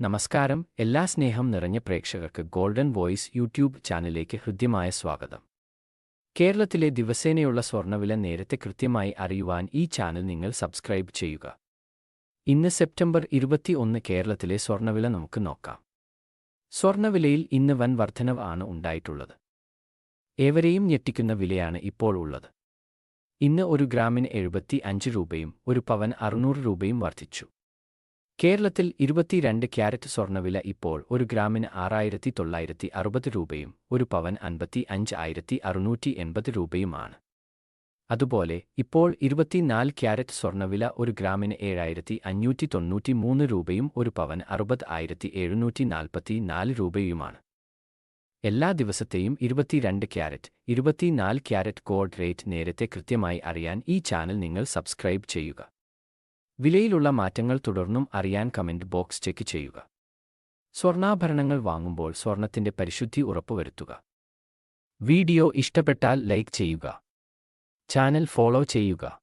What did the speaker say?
നമസ്കാരം. എല്ലാ സ്നേഹം നിറഞ്ഞ പ്രേക്ഷകർക്ക് ഗോൾഡൻ വോയിസ് യൂട്യൂബ് ചാനലിലേക്ക് ഹൃദ്യമായ സ്വാഗതം. കേരളത്തിലെ ദിവസേനയുള്ള സ്വർണവില നേരത്തെ കൃത്യമായി അറിയുവാൻ ഈ ചാനൽ നിങ്ങൾ സബ്സ്ക്രൈബ് ചെയ്യുക. ഇന്ന് സെപ്റ്റംബർ ഇരുപത്തി ഒന്ന് കേരളത്തിലെ സ്വർണവില നമുക്ക് നോക്കാം. സ്വർണവിലയിൽ ഇന്ന് വൻ വർധനവ് ആണ് ഉണ്ടായിട്ടുള്ളത്. ഏവരെയും ഞെട്ടിക്കുന്ന വിലയാണ് ഇപ്പോൾ ഉള്ളത്. ഇന്ന് ഒരു ഗ്രാമിന് എഴുപത്തി അഞ്ച് രൂപയും ഒരു പവൻ അറുന്നൂറ് രൂപയും വർദ്ധിച്ചു. കേരളത്തിൽ ഇരുപത്തിരണ്ട് ക്യാരറ്റ് സ്വർണവില ഇപ്പോൾ ഒരു ഗ്രാമിന് ആറായിരത്തി തൊള്ളായിരത്തി അറുപത് രൂപയും ഒരു പവൻ അൻപത്തി അഞ്ച് ആയിരത്തി അറുന്നൂറ്റി എൺപത് രൂപയുമാണ്. അതുപോലെ ഇപ്പോൾ ഇരുപത്തിനാല് ക്യാരറ്റ് സ്വർണവില ഒരു ഗ്രാമിന് ഏഴായിരത്തി അഞ്ഞൂറ്റി തൊണ്ണൂറ്റി മൂന്ന് രൂപയും ഒരു പവൻ അറുപത് ആയിരത്തി എഴുന്നൂറ്റി നാൽപ്പത്തി നാല് രൂപയുമാണ്. എല്ലാ ദിവസത്തെയും ഇരുപത്തിരണ്ട് ക്യാരറ്റ് ഇരുപത്തിനാല് ക്യാരറ്റ് കോഡ് റേറ്റ് നേരത്തെ കൃത്യമായി അറിയാൻ ഈ ചാനൽ നിങ്ങൾ സബ്സ്ക്രൈബ് ചെയ്യുക. വിലയിലുള്ള മാറ്റങ്ങൾ തുടർന്നും അറിയാൻ കമന്റ് ബോക്സ് ചെക്ക് ചെയ്യുക. സ്വർണാഭരണങ്ങൾ വാങ്ങുമ്പോൾ സ്വർണത്തിന്റെ പരിശുദ്ധി ഉറപ്പുവരുത്തുക. വീഡിയോ ഇഷ്ടപ്പെട്ടാൽ ലൈക്ക് ചെയ്യുക. ചാനൽ ഫോളോ ചെയ്യുക.